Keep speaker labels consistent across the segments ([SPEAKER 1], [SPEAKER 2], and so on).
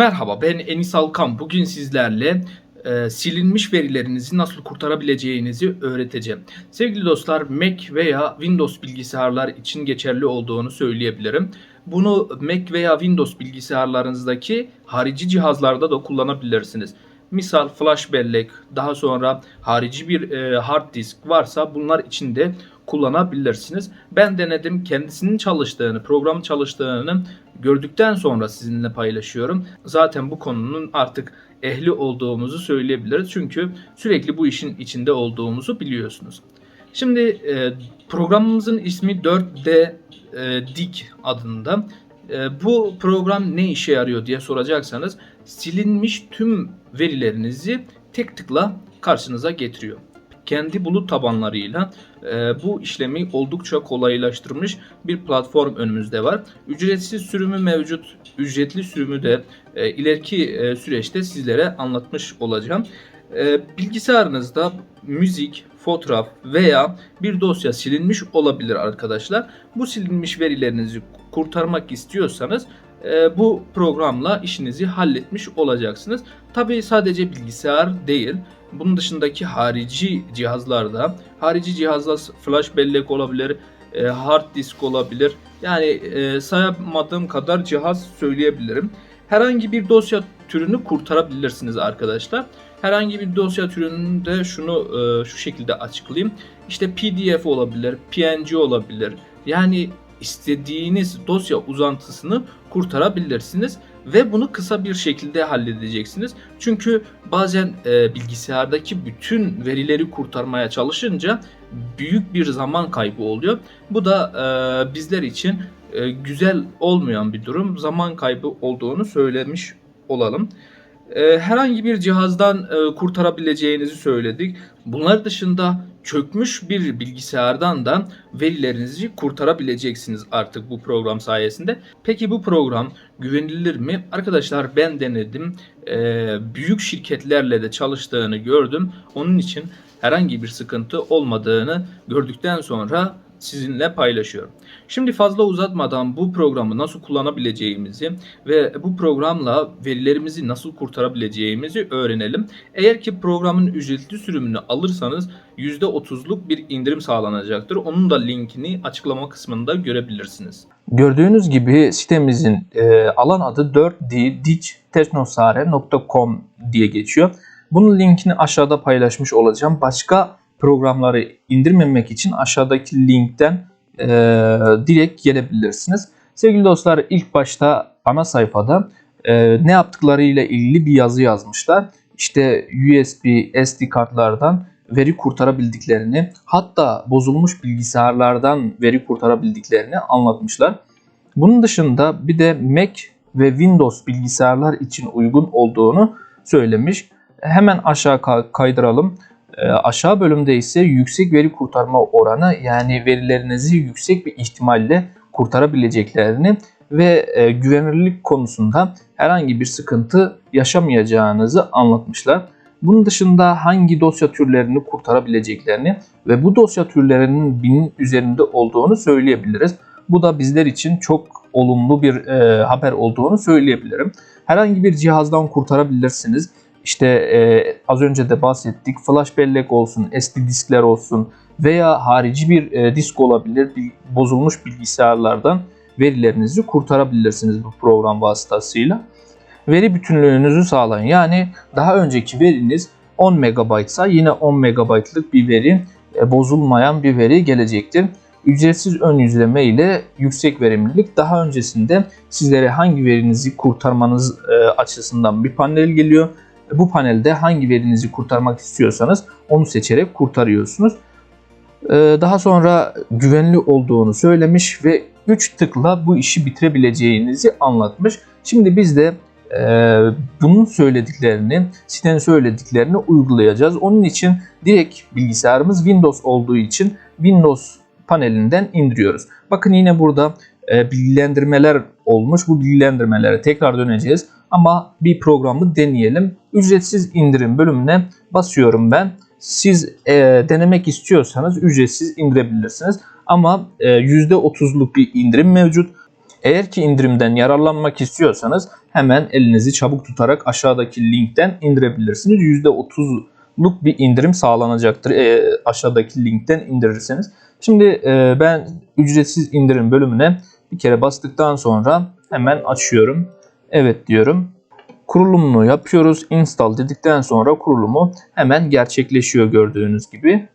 [SPEAKER 1] Merhaba ben Enis Alkan. Bugün sizlerle e, silinmiş verilerinizi nasıl kurtarabileceğinizi öğreteceğim. Sevgili dostlar Mac veya Windows bilgisayarlar için geçerli olduğunu söyleyebilirim. Bunu Mac veya Windows bilgisayarlarınızdaki harici cihazlarda da kullanabilirsiniz. Misal flash bellek, daha sonra harici bir e, hard disk varsa bunlar içinde kullanabilirsiniz. Ben denedim kendisinin çalıştığını, programın çalıştığını gördükten sonra sizinle paylaşıyorum. Zaten bu konunun artık ehli olduğumuzu söyleyebiliriz. Çünkü sürekli bu işin içinde olduğumuzu biliyorsunuz. Şimdi e, programımızın ismi 4D e, Dik adında. E, bu program ne işe yarıyor diye soracaksanız silinmiş tüm verilerinizi tek tıkla karşınıza getiriyor. Kendi bulut tabanlarıyla e, bu işlemi oldukça kolaylaştırmış bir platform önümüzde var. Ücretsiz sürümü mevcut, ücretli sürümü de e, ileriki e, süreçte sizlere anlatmış olacağım. E, bilgisayarınızda müzik, fotoğraf veya bir dosya silinmiş olabilir arkadaşlar. Bu silinmiş verilerinizi kurtarmak istiyorsanız e, bu programla işinizi halletmiş olacaksınız. Tabi sadece bilgisayar değil. Bunun dışındaki harici cihazlarda, harici cihazlar flash bellek olabilir, e, hard disk olabilir. Yani e, sayamadığım kadar cihaz söyleyebilirim. Herhangi bir dosya türünü kurtarabilirsiniz arkadaşlar. Herhangi bir dosya türünde şunu e, şu şekilde açıklayayım. İşte PDF olabilir, PNG olabilir. Yani istediğiniz dosya uzantısını kurtarabilirsiniz ve bunu kısa bir şekilde halledeceksiniz. Çünkü bazen e, bilgisayardaki bütün verileri kurtarmaya çalışınca büyük bir zaman kaybı oluyor. Bu da e, bizler için e, güzel olmayan bir durum. Zaman kaybı olduğunu söylemiş olalım. E, herhangi bir cihazdan e, kurtarabileceğinizi söyledik. Bunlar dışında çökmüş bir bilgisayardan da verilerinizi kurtarabileceksiniz artık bu program sayesinde. Peki bu program güvenilir mi? Arkadaşlar ben denedim. Ee, büyük şirketlerle de çalıştığını gördüm. Onun için herhangi bir sıkıntı olmadığını gördükten sonra sizinle paylaşıyorum. Şimdi fazla uzatmadan bu programı nasıl kullanabileceğimizi ve bu programla verilerimizi nasıl kurtarabileceğimizi öğrenelim. Eğer ki programın ücretli sürümünü alırsanız %30'luk bir indirim sağlanacaktır. Onun da linkini açıklama kısmında görebilirsiniz.
[SPEAKER 2] Gördüğünüz gibi sitemizin e, alan adı 4d-technosare.com diye geçiyor. Bunun linkini aşağıda paylaşmış olacağım. Başka programları indirmemek için aşağıdaki linkten e, direkt gelebilirsiniz. Sevgili dostlar ilk başta ana sayfada e, ne yaptıklarıyla ilgili bir yazı yazmışlar. İşte USB, SD kartlardan veri kurtarabildiklerini hatta bozulmuş bilgisayarlardan veri kurtarabildiklerini anlatmışlar. Bunun dışında bir de Mac ve Windows bilgisayarlar için uygun olduğunu söylemiş. Hemen aşağı kaydıralım. E, aşağı bölümde ise yüksek veri kurtarma oranı yani verilerinizi yüksek bir ihtimalle kurtarabileceklerini ve e, güvenilirlik konusunda herhangi bir sıkıntı yaşamayacağınızı anlatmışlar. Bunun dışında hangi dosya türlerini kurtarabileceklerini ve bu dosya türlerinin binin üzerinde olduğunu söyleyebiliriz. Bu da bizler için çok olumlu bir e, haber olduğunu söyleyebilirim. Herhangi bir cihazdan kurtarabilirsiniz. İşte e, az önce de bahsettik. Flash bellek olsun, SD diskler olsun veya harici bir e, disk olabilir. Bir, bozulmuş bilgisayarlardan verilerinizi kurtarabilirsiniz bu program vasıtasıyla. Veri bütünlüğünüzü sağlayın. Yani daha önceki veriniz 10 MB ise yine 10 MB'lık bir veri, e, bozulmayan bir veri gelecektir. Ücretsiz ön yüzleme ile yüksek verimlilik daha öncesinde sizlere hangi verinizi kurtarmanız e, açısından bir panel geliyor bu panelde hangi verinizi kurtarmak istiyorsanız onu seçerek kurtarıyorsunuz. Ee, daha sonra güvenli olduğunu söylemiş ve 3 tıkla bu işi bitirebileceğinizi anlatmış. Şimdi biz de e, bunun söylediklerini, sitenin söylediklerini uygulayacağız. Onun için direkt bilgisayarımız Windows olduğu için Windows panelinden indiriyoruz. Bakın yine burada e, bilgilendirmeler olmuş. Bu bilgilendirmelere tekrar döneceğiz. Ama bir programı deneyelim. Ücretsiz indirim bölümüne basıyorum ben. Siz e, denemek istiyorsanız ücretsiz indirebilirsiniz. Ama e, %30'luk bir indirim mevcut. Eğer ki indirimden yararlanmak istiyorsanız hemen elinizi çabuk tutarak aşağıdaki linkten indirebilirsiniz. %30'luk bir indirim sağlanacaktır e, aşağıdaki linkten indirirseniz. Şimdi e, ben ücretsiz indirim bölümüne bir kere bastıktan sonra hemen açıyorum. Evet diyorum. Kurulumunu yapıyoruz. Install dedikten sonra kurulumu hemen gerçekleşiyor gördüğünüz gibi.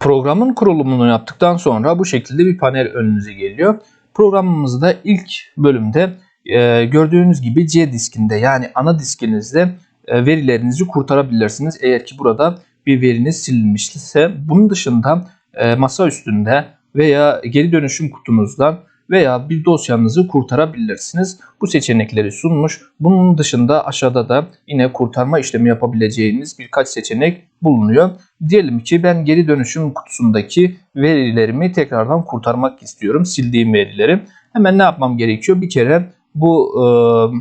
[SPEAKER 2] Programın kurulumunu yaptıktan sonra bu şekilde bir panel önünüze geliyor. Programımızda ilk bölümde e, gördüğünüz gibi C diskinde yani ana diskinizde e, verilerinizi kurtarabilirsiniz. Eğer ki burada bir veriniz silinmişse bunun dışında e, masa üstünde veya geri dönüşüm kutunuzdan veya bir dosyanızı kurtarabilirsiniz. Bu seçenekleri sunmuş. Bunun dışında aşağıda da yine kurtarma işlemi yapabileceğiniz birkaç seçenek bulunuyor. Diyelim ki ben geri dönüşüm kutusundaki verilerimi tekrardan kurtarmak istiyorum. Sildiğim verileri. Hemen ne yapmam gerekiyor? Bir kere bu e,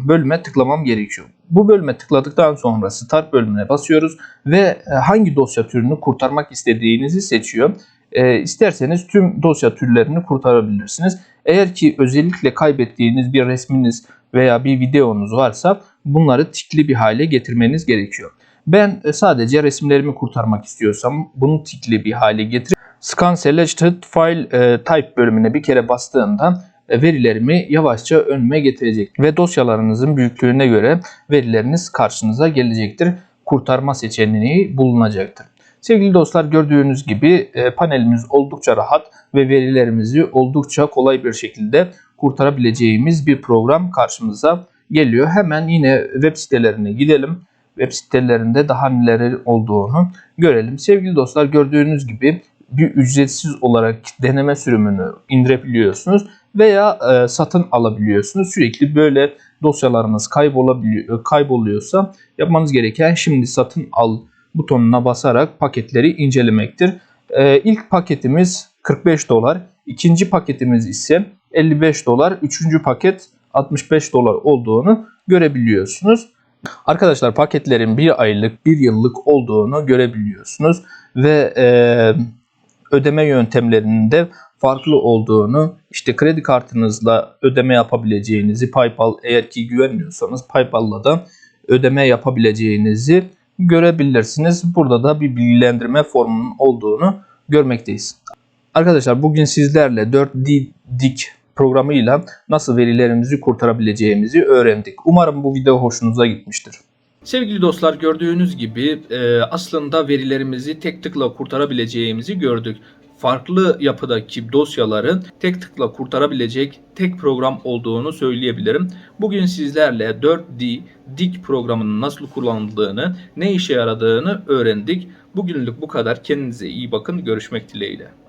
[SPEAKER 2] bölüme tıklamam gerekiyor. Bu bölüme tıkladıktan sonra Start bölümüne basıyoruz ve e, hangi dosya türünü kurtarmak istediğinizi seçiyor. E, isterseniz tüm dosya türlerini kurtarabilirsiniz. Eğer ki özellikle kaybettiğiniz bir resminiz veya bir videonuz varsa bunları tikli bir hale getirmeniz gerekiyor. Ben e, sadece resimlerimi kurtarmak istiyorsam bunu tikli bir hale getir. Scan Selected File e, Type bölümüne bir kere bastığımda e, verilerimi yavaşça önüme getirecek ve dosyalarınızın büyüklüğüne göre verileriniz karşınıza gelecektir. Kurtarma seçeneği bulunacaktır. Sevgili dostlar gördüğünüz gibi e, panelimiz oldukça rahat ve verilerimizi oldukça kolay bir şekilde kurtarabileceğimiz bir program karşımıza geliyor. Hemen yine web sitelerine gidelim. Web sitelerinde daha neler olduğunu görelim. Sevgili dostlar gördüğünüz gibi bir ücretsiz olarak deneme sürümünü indirebiliyorsunuz veya e, satın alabiliyorsunuz. Sürekli böyle dosyalarınız kaybolabiliyor, kayboluyorsa yapmanız gereken şimdi satın al butonuna basarak paketleri incelemektir. Ee, ilk paketimiz 45 dolar. ikinci paketimiz ise 55 dolar. Üçüncü paket 65 dolar olduğunu görebiliyorsunuz. Arkadaşlar paketlerin bir aylık, bir yıllık olduğunu görebiliyorsunuz. Ve e, ödeme yöntemlerinin de farklı olduğunu, işte kredi kartınızla ödeme yapabileceğinizi, PayPal eğer ki güvenmiyorsanız PayPal'la da ödeme yapabileceğinizi görebilirsiniz. Burada da bir bilgilendirme formunun olduğunu görmekteyiz. Arkadaşlar bugün sizlerle 4D Dik programıyla nasıl verilerimizi kurtarabileceğimizi öğrendik. Umarım bu video hoşunuza gitmiştir.
[SPEAKER 1] Sevgili dostlar gördüğünüz gibi e, aslında verilerimizi tek tıkla kurtarabileceğimizi gördük. Farklı yapıdaki dosyaların tek tıkla kurtarabilecek tek program olduğunu söyleyebilirim. Bugün sizlerle 4D Dik programının nasıl kullanıldığını, ne işe yaradığını öğrendik. Bugünlük bu kadar. Kendinize iyi bakın. Görüşmek dileğiyle.